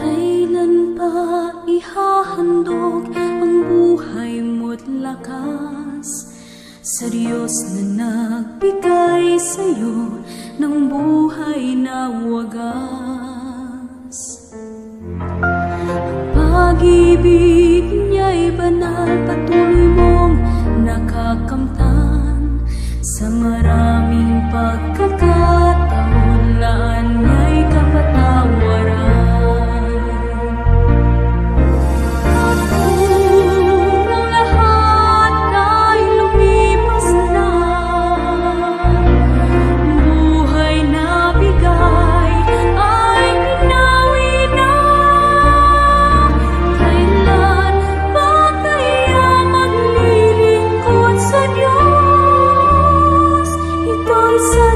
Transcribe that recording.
Kailan pa ihahandog ang buhay mo't lakas? Sa Diyos na nagbigay sa'yo ng buhay na wagas. Pag-ibig niya'y banal Patuloy mong nakakamtan. Sa may so